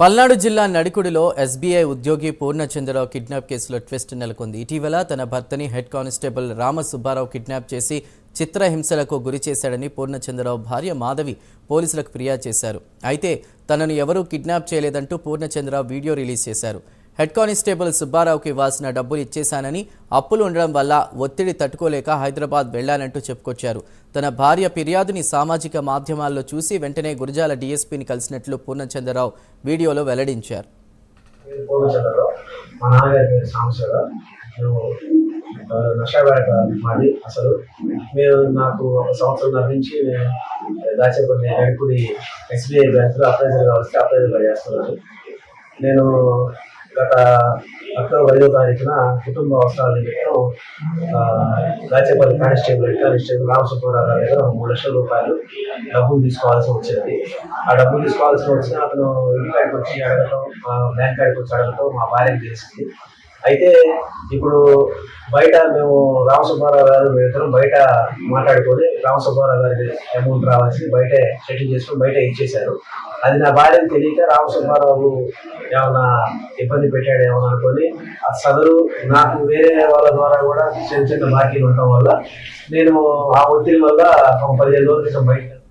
పల్నాడు జిల్లా నడికుడిలో ఎస్బీఐ ఉద్యోగి పూర్ణచంద్రరావు కిడ్నాప్ కేసులో ట్విస్ట్ నెలకొంది. ఇటీవల తన భర్తని head constable Rama Subbarao kidnap చేసి చిత్రహింసలకు గురి చేశాడని పూర్ణచంద్రరావు భార్య మాధవి పోలీసులకు ఫిర్యాదు చేశారు. అయితే తనను ఎవరూ కిడ్నాప్ చేయలేదంటూ పూర్ణచంద్రరావు వీడియో రిలీజ్ చేశారు. హెడ్ కానిస్టేబుల్ సుబ్బారావుకి ఇవ్వాల్సిన డబ్బులు ఇచ్చేశానని అప్పులు ఉండడం వల్ల ఒత్తిడి తట్టుకోలేక హైదరాబాద్ వెళ్ళానంటూ చెప్పుకొచ్చారు. తన భార్య ఫిర్యాదుని సామాజిక మాధ్యమాల్లో చూసి వెంటనే గురజాల డీఎస్పీని కలిసినట్లు పూర్ణచంద్రరావు వీడియోలో వెల్లడించారు. పేరు మాది అసలు మేము నాకు ఒక సంవత్సరం నుంచి నేను దాచేపల్లి ఎడుకుడి ఎస్బీఐ బ్యాంకులో అప్రైజర్గా వస్తే అప్రైజర్గా చేస్తున్నాను నేను గత అక్టోబర్ ఐదో తారీఖున కుటుంబ అవసరాల నిమిత్తం రాచేపల్లి కానిస్టేబుల్ కానిస్టేబుల్ రామసుబ్బారావు గారి దగ్గర మూడు లక్షల రూపాయలు డబ్బులు తీసుకోవాల్సి వచ్చింది. ఆ డబ్బులు తీసుకోవాల్సి వచ్చిన అతను ఇంటికాడికి వచ్చి అడగటం బ్యాంక్ కాడికి వచ్చి అడగటం మా భార్యకి తెలిసింది. అయితే ఇప్పుడు బయట మేము రామసుబ్బారావు గారు మేమిద్దరం బయట మాట్లాడుకొని రామసుబ్బారావు గారికి అమౌంట్ రావాల్సి బయట సెటిల్ చేసుకొని బయట ఇచ్చేశారు. అది నా భార్యను తెలియక రామసుబ్బారావు ఏమన్నా ఇబ్బంది పెట్టాడు ఏమన్నా అనుకొని ఆ సదరు నాకు వేరే వాళ్ళ ద్వారా కూడా చిన్న చిన్న బాకీలు ఉండటం వల్ల నేను ఆ ఒత్తిడి వల్ల ఒక పదిహేను రోజుల క్రితం బయట